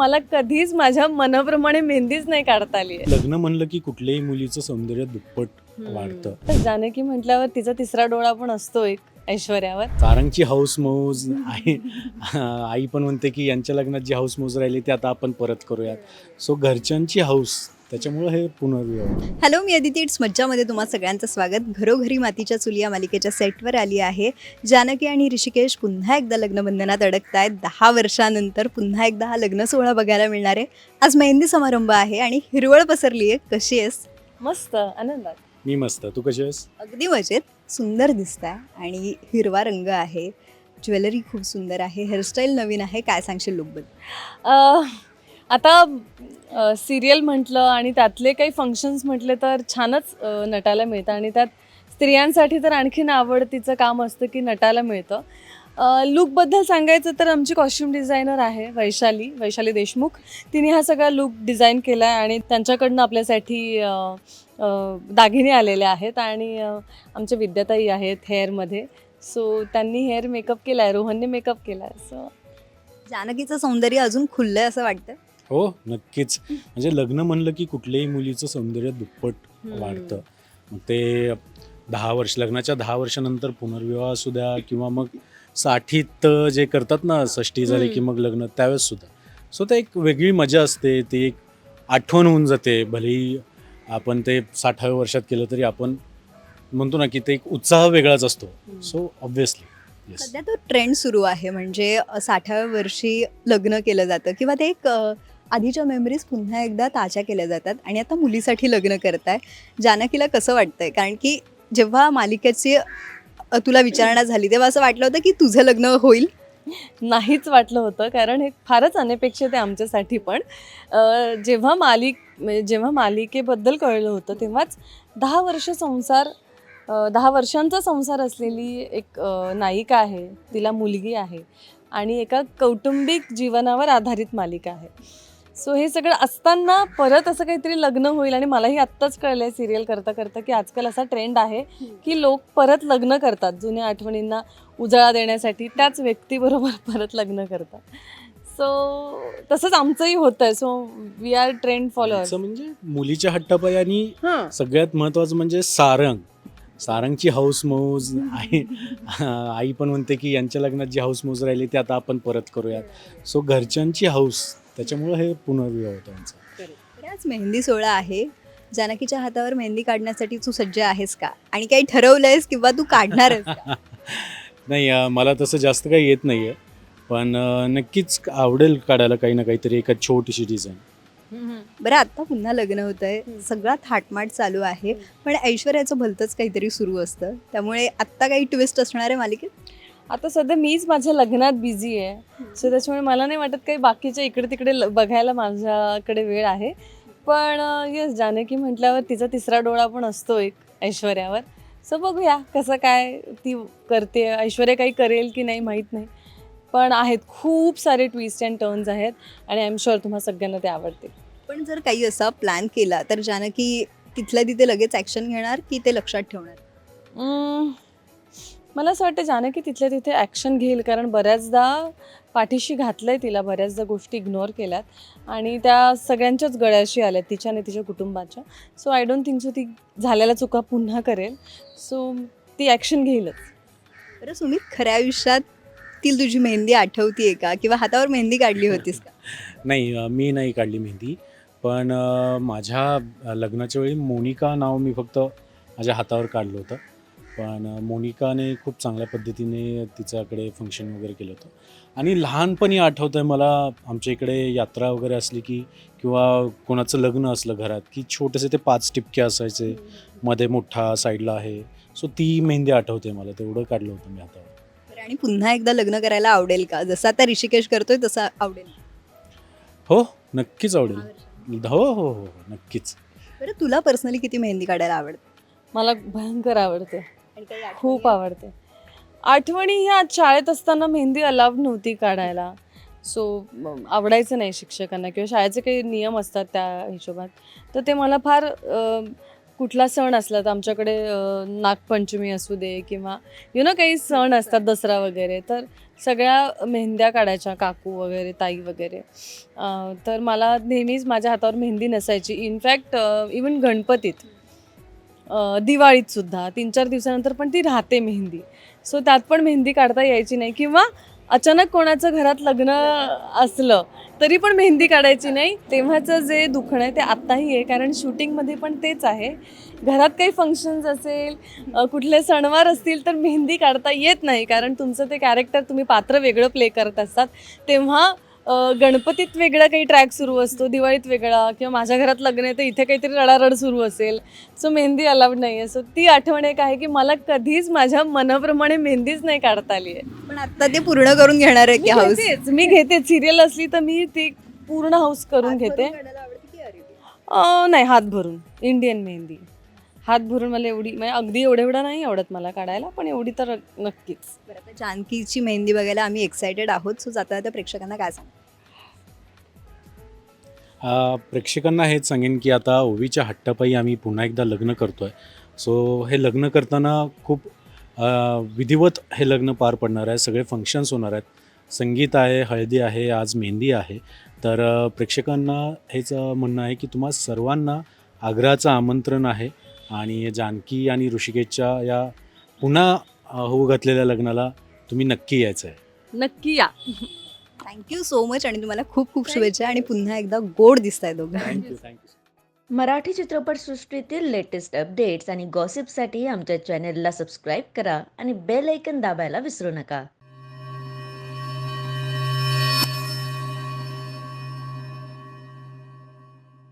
मला कधीच माझ्या मनाप्रमाणे मेहंदीच नाही काढता आली आहे. लग्न म्हणलं की कुठल्याही मुलीचं सौंदर्य दुप्पट वाढतं. तर जानकी म्हटल्यावर तिचा तिसरा डोळा पण असतो एक ऐश्वर्यावर. तारांची हाऊस मौज आई आई पण म्हणते की यांच्या लग्नात जी हाऊस मौज राहिली ती आता आपण परत करूयात. सो घरच्यांची हाऊस त्याच्यामुळं हे पुनर्विवाह हॅलो मी अदिती. इट्स मज्जामध्ये तुम्हा सगळ्यांचं स्वागत. घरोघरी मातीच्या चुली या मालिकेच्या सेटवर आली आहे. जानकी आणि ऋषिकेश पुन्हा एकदा लग्नबंधनात अडकत आहेत दहा वर्षानंतर पुन्हा एकदा हा लग्न सोहळा बघायला मिळणार आहे. आज मेहंदी समारंभ आहे आणि हिरवळ पसरली आहे कशी आहेस? मस्त. आनंदात. मी मस्त. तू कशी आहेस? अगदी मजेत. सुंदर दिसत आहे आणि हिरवा रंग आहे. ज्वेलरी खूप सुंदर आहे. हेअरस्टाईल नवीन आहे. काय सांगशील लुकबद्दल आता सिरियल म्हटलं आणि त्यातले काही फंक्शन्स म्हटले तर छानच नटायला मिळतं. आणि त्यात स्त्रियांसाठी तर आणखीन आवडतीचं काम असतं की नटायला मिळतं. लुकबद्दल लूकबद्दल सांगायचं तर आमची कॉस्ट्युम डिझायनर आहे वैशाली वैशाली देशमुख. तिने हा सगळा लूक डिझाईन केला आहे आणि त्यांच्याकडनं आपल्यासाठी दागिने आलेले आहेत आणि आमच्या विद्याताई आहेत हेअरमध्ये सो त्यांनी हेअर मेकअप केला आहे रोहनने मेकअप केला आहे सो जानकीचं सौंदर्य अजून खुललं आहे असं वाटतं हो नक्कीच. म्हणजे लग्न म्हणलं की कुठल्याही मुलीचं सौंदर्य दुप्पट वाढतं. मग ते दहा वर्ष लग्नाच्या दहा वर्षानंतर पुनर्विवाह असू द्या किंवा मग साठीत जे करतात ना षष्टी झाली की मग लग्न त्यावेळेस सुद्धा. सो ते एक वेगळी मजा असते ती एक आठवण होऊन जाते. भलेही आपण ते साठाव्या वर्षात केलं तरी आपण म्हणतो ना की ते एक उत्साह वेगळाच असतो. सो ऑब्व्हियसली येस सध्या तो ट्रेंड सुरू आहे. म्हणजे साठाव्या वर्षी लग्न केलं जातं किंवा ते एक आधीच्या मेमरीज पुन्हा एकदा ताज्या केल्या जातात आणि आता मुलीसाठी लग्न करताय. जानकीला कसं वाटतंय? कारण की जेव्हा मालिकेची तुला विचारणा झाली तेव्हा असं वाटलं होतं की तुझं लग्न होईल? नाहीच वाटलं होतं कारण हे फारच अनपेक्षित आहे आमच्यासाठी पण. जेव्हा मालिक म्हणजे जेव्हा मालिकेबद्दल कळलं होतं तेव्हाच दहा वर्ष संसार दहा वर्षांचा संसार असलेली एक नायिका आहे तिला मुलगी आहे आणि एका कौटुंबिक जीवनावर आधारित मालिका आहे. सो हे सगळं असताना परत असं काहीतरी लग्न होईल आणि मलाही आत्ताच कळलं आहे सिरियल करता करता की आजकाल असा ट्रेंड आहे की लोक परत लग्न करतात जुन्या आठवणींना उजाळा देण्यासाठी. त्याच व्यक्तीबरोबर परत लग्न करतात. सो तसंच आमचंही होतं आहे so we are trend followers म्हणजे मुलीच्या हट्टापाय आणि सगळ्यात महत्त्वाचं म्हणजे सारंग. सारंगची हाऊस मौज आई आई पण म्हणते की यांच्या लग्नात जी हाऊस मौज राहिली ती आता आपण परत करूयात. सो घरच्यांची हाऊस त्याच्यामुळं हे पुनर्विवाह होतं आमचा. आज मेहंदी सोहळा आहे. जानकीच्या हातावर मेहंदी काढण्यासाठी तू सज्ज आहेस का? आणि काही ठरवलंयस किंवा तू काढणारच का? नाही अं, मला तसं जास्त काही येत नाही आहे पण अं, नक्कीच आवडेल काढायला काही ना काहीतरी एका छोटीशी डिझाईन बरं आता पुन्हा लग्न होत आहे सगळा थाटमाट चालू आहे. पण ऐश्वर्याचं भलतंच काहीतरी सुरू असतं. त्यामुळे आत्ता काही ट्विस्ट असणार आहे मालिकेत? आता सध्या मीच माझ्या लग्नात बिझी आहे. सो त्याच्यामुळे मला नाही वाटत काही बाकीच्या इकडे तिकडे ल- बघायला माझ्याकडे वेळ आहे. पण येस जानकी म्हटल्यावर तिचा तिसरा डोळा पण असतो एक ऐश्वर्यावर. सो बघूया कसं काय ती करते. ऐश्वर्या काही करेल की नाही माहीत नाही. पण आहेत खूप सारे ट्विस्ट अँड टर्न्स आहेत आणि आय एम शुअर तुम्हाला सगळ्यांना ते आवडते पण जर काही असा प्लॅन केला तर जानकी तिथल्या तिथे लगेच ॲक्शन घेणार की ते लक्षात ठेवणार? मला असं वाटतं जानकी तिथल्या तिथे ॲक्शन घेईल कारण बऱ्याचदा पाठीशी घातलंय तिला बऱ्याचदा गोष्टी इग्नोर केल्यात. आणि त्या सगळ्यांच्याच गळ्याशी आल्यात तिच्या आणि तिच्या कुटुंबाच्या. So I don't think so ती झालेल्या चुका पुन्हा करेल. सो ती ॲक्शन घेईलच. बरं सुमित खऱ्या आयुष्यात ती तुझी मेहंदी आठवतीये का? किंवा हातावर मेहंदी काढली होतीस का? नाही मी नाही काढली मेहंदी. पण माझ्या लग्नाच्या वेळी मोनिका नाव मी फक्त माझ्या हातावर काढलं होतं. पण मोनिकाने खूप चांगल्या पद्धतीने तिच्याकडे फंक्शन वगैरे केलं होतं. आणि लहानपणी आठवतं आहे मला आमच्या इकडे यात्रा वगैरे असली की किंवा कोणाचं लग्न असलं घरात की छोटेसे ते पाच टिपके असायचे. मध्ये मोठा साईडला आहे. सो ती मेहंदी आठवते मला. तेवढं काढलं होतं मी हातावर. बरं, आणि पुन्हा एकदा लग्न करायला आवडेल का? जसं आता ऋषिकेश करतोय तसं आवडेल. हो नक्कीच आवडेल. हो हो हो हो नक्कीच. बरं तुला पर्सनली किती मेहंदी काढायला आवडते? मला भयंकर आवडते. आणि काही आठवणी? खूप आवडते. आठवणी ह्या शाळेत असताना मेहंदी अलाव नव्हती काढायला. सो आवडायचं नाही शिक्षकांना किंवा शाळेचे काही नियम असतात त्या हिशोबात. तर ते मला फार कुठला सण असला तर आमच्याकडे नागपंचमी असू दे किंवा यु नो काही सण असतात दसरा वगैरे तर सगळ्या मेहंद्या काढायच्या काकू वगैरे ताई वगैरे. तर मला नेहमीच माझ्या हातावर मेहंदी नसायची. इनफॅक्ट इवन गणपतीत दिवाळीत सुद्धा तीन चार दिवसानंतर पण ती राहते मेहंदी. सो त्यात पण मेहंदी काढता यायची नाही किंवा अचानक कोणाचं घरात लग्न असलं तरी पण मेहंदी काढायची नाही. तेव्हाचं जे दुखणं आहे ते आत्ताही आहे कारण शूटिंगमध्ये पण तेच आहे. घरात काही फंक्शन्स असेल कुठले सणवार असतील तर मेहंदी काढता येत नाही कारण तुमचं ते कॅरेक्टर तुम्ही पात्र वेगळं प्ले करत असतात. तेव्हा गणपतीत वेगळा काही ट्रॅक सुरू असतो दिवाळीत वेगळा किंवा माझ्या घरात लग्न आहे तर इथे काहीतरी रडारड सुरू असेल. सो मेहंदी अलाउड नाही आहे सो ती आठवण एक आहे की मला कधीच माझ्या मनाप्रमाणे मेहंदीच नाही काढता आली आहे. पण आता ते पूर्ण करून घेणार आहे की हाऊस घेतेच मी घेते. सिरियल असली तर मी ती पूर्ण हाऊस करून घेते. नाही हात भरून. इंडियन मेहंदी. हात भरून मला एवढी म्हणजे अगदी एवढं एवढं नाही आवडत मला काढायला पण एवढी तर नक्कीच. बरं आता जानकीची मेहंदी बघायला आम्ही एक्सायटेड आहोत. सो जाता जाता प्रेक्षकांना काय सांग? अ, प्रेक्षकांना हेच सांगेन की आता ओवीच्या हट्टापायी आम्ही पुन्हा एकदा लग्न करतो आहे सो हे लग्न करताना खूप अ, विधिवत हे लग्न पार पडणार आहे. सगळे फंक्शन्स होणार आहेत. संगीत आहे हळदी आहे आज मेहंदी आहे. तर अ, प्रेक्षकांना हेच अ, म्हणणं आहे की तुम्हा सर्वांना आग्रहाचं आमंत्रण आहे. आणि जानकी आणि ऋषिकेशच्या या पुन्हा होऊ घातलेल्या लग्नाला तुम्ही नक्की यायचं आहे नक्की या. थँक्यू सो मच आणि तुम्हाला खूप खूप शुभेच्छा आणि पुन्हा एकदा गोड दिसत आहे दोघं thank you thank you Marathi चित्रपटसृष्टीतील लेटेस्ट अपडेट्स आणि गॉसिपसाठी आमच्या चॅनेलला सबस्क्राईब करा आणि बेल ऐकन दाबायला विसरू नका.